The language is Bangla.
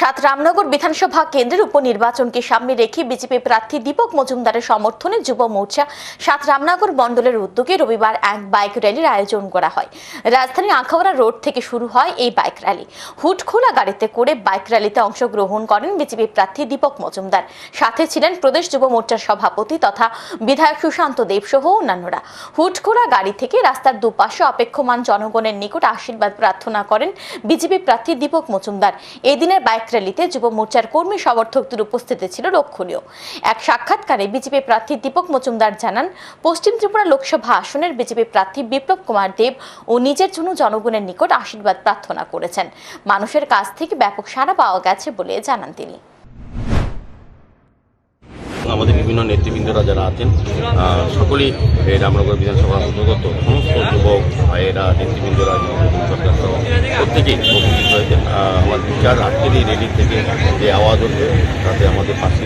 সাত রামনগর বিধানসভা কেন্দ্রের উপনির্বাচনকে সামনে রেখে বিজেপি প্রার্থী দীপক মজুমদারের সমর্থনে যুব মোর্চা সাত রামনগর মণ্ডলের উদ্যোগে রবিবার এক বাইক র্যালির আয়োজন করা হয়। রাজধানীর আখাউড়া রোড থেকে শুরু হয় এই বাইক র্যালি। হুটখোলা গাড়িতে করে বাইক র্যালিতে অংশগ্রহণ করেন বিজেপি প্রার্থী দীপক মজুমদার। সাথে ছিলেন প্রদেশ যুব মোর্চার সভাপতি তথা বিধায়ক সুশান্ত দেব সহ অন্যান্যরা। হুটখোলা গাড়ি থেকে রাস্তার দুপাশে অপেক্ষমান জনগণের নিকট আশীর্বাদ প্রার্থনা করেন বিজেপি প্রার্থী দীপক মজুমদার। এদিনের বাইক র্যালিতে যুব মোর্চার কর্মী সমর্থকদের উপস্থিতি ছিল লক্ষণীয়। এক সাক্ষাৎকারে বিজেপি প্রার্থী দীপক মজুমদার জানান, পশ্চিম ত্রিপুরা লোকসভা আসনের বিজেপি প্রার্থী বিপ্লব কুমার দেব ও নিজের জন্য জনগণের নিকট আশীর্বাদ প্রার্থনা করেছেন। মানুষের কাছ থেকে ব্যাপক সাড়া পাওয়া গেছে বলে জানান তিনি। আমাদের বিভিন্ন নেতৃবৃন্দরা যারা আছেন সকলেই এই রামনগর বিধানসভার অন্তর্গত, সমস্ত যুবক, ভাইয়েরা, নেতৃবৃন্দরা সরকার সহ প্রত্যেকেই উপস্থিত হয়েছেন বিচার আজকের এই রেলি থেকে যে আওয়াজ হচ্ছে তাতে আমাদের পাশে